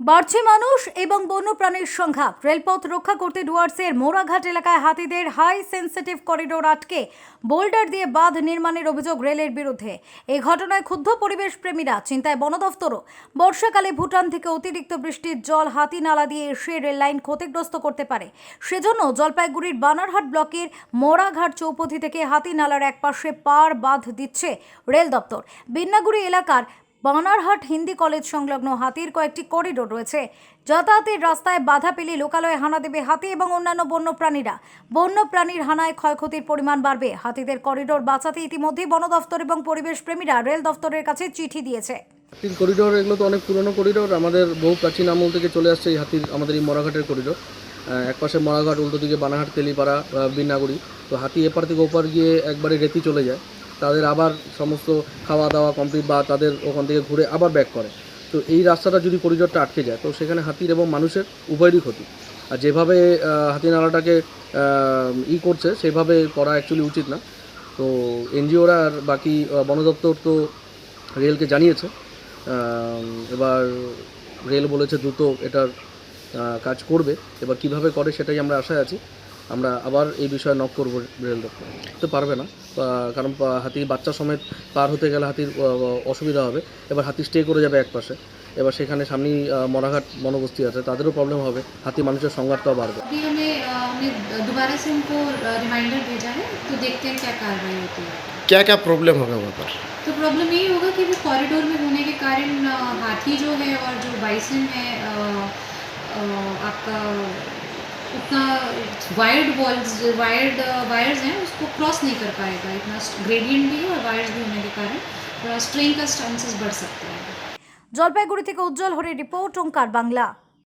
বাড়ছে মানুষ এবং বন্যপ্রাণীর সংখ্যা। রেলপথ রক্ষা করতে ডুয়ার্সের মোড়াঘাট এলাকায় হাতিদের হাই সেন্সিটিভ করিডোর আটকে বোল্ডার দিয়ে বাঁধ নির্মাণের অভিযোগ রেলের বিরুদ্ধে। এই ঘটনায় ক্ষুব্ধ পরিবেশ প্রেমীরা চিন্তায় বন দফতরও বর্ষাকালে ভুটান থেকে অতিরিক্ত বৃষ্টির জল হাতি নালা দিয়ে এসে রেল লাইন ক্ষতিগ্রস্ত করতে পারে। সেজন্য জলপাইগুড়ির বানারহাট ব্লকের মোড়াঘাট চৌপথি থেকে হাতি নালার একপাশে পার বাঁধ দিচ্ছে রেল দপ্তর। বিন্নাগুড়ি এলাকার বানারহাট হিন্দি কলেজ সংলগ্ন হাতির কয়েকটি করিডোর রয়েছে। যাতায়াতের রাস্তায় বাধা পেলে লোকালয়ে হানা দেবে হাতি এবং অন্যান্য বন্যপ্রাণীরা। বন্যপ্রাণীর হানায় ক্ষয়ক্ষতির পরিমাণ বাড়বে। হাতিদের করিডোর বাঁচাতে ইতিমধ্যেই বন দফতর এবং পরিবেশ প্রেমীরা রেল দফতরের কাছে চিঠি দিয়েছে। হাতির করিডোর এগুলো তো অনেক পুরনো করিডোর। আমাদের বহু প্রাচীন আমল থেকে চলে আসছে এই হাতির আমাদের এই মরাঘাটের করিডোর। এক পাশে মরাঘাট উল্টো দিকে বানাঘাট তেলিপাড়া আহ, বিন্নাগুড়ি। তো হাতি এপার থেকে ওপার গিয়ে একবারে রেতি চলে যায়। তাদের আবার সমস্ত খাওয়া দাওয়া কমপ্লিট বা তাদের ওখান থেকে ঘুরে আবার ব্যাক করে। তো এই রাস্তাটা যদি করিডোরটা আটকে যায় তো সেখানে হাতির এবং মানুষের উভয়েরই ক্ষতি। আর যেভাবে আহ, হাতি নালাটাকে ই করছে সেভাবে করা অ্যাকচুয়ালি উচিত না। তো এনজিওরা আর বাকি বন দপ্তর তো রেলকে জানিয়েছে। এবার রেল বলেছে দ্রুত এটার কাজ করবে। এবার কীভাবে করে সেটাই আমরা আশায় আছি। আমরা আবার এই বিষয়ে নক করব রেল দপ্তর তো পারবে না আহ, কারণ পা- হাতি বাচ্চা সমেত পার হতে গেলে হাতির আহ, অসুবিধা হবে এবার হাতি স্টে করে যাবে এক পাশে এবার সেখানে সামনেই আহ, মরাঘাট বনবস্তি আছে তাদেরও প্রবলেম হবে হাতি মানুষের সংঘাতটাও বাড়বে अभी हमें अ, हमने दोबारा से उनको रिमाइंडर भेजा है तो देखते हैं क्या कार्रवाई होती है क्या क्या प्रॉब्लम होगा वहाँ पर तो प्रॉब्लम यही होगा कि वो कॉरिडोर में होने के कारण अ, हाथी जो है और जो बाइसन है अ, अ, आपका उतना वायर्ड वॉल्स वायर्ड वायर्स हैं उसको क्रॉस नहीं कर पाएगा इतना ग्रेडियंट भी है और वायर्स भी होने के कारण थोड़ा स्ट्रेन का चांसेस बढ़ सकते हैं জলপাইগুড়ি থেকে উজ্জ্বল হরের রিপোর্ট ওঙ্কার বাংলা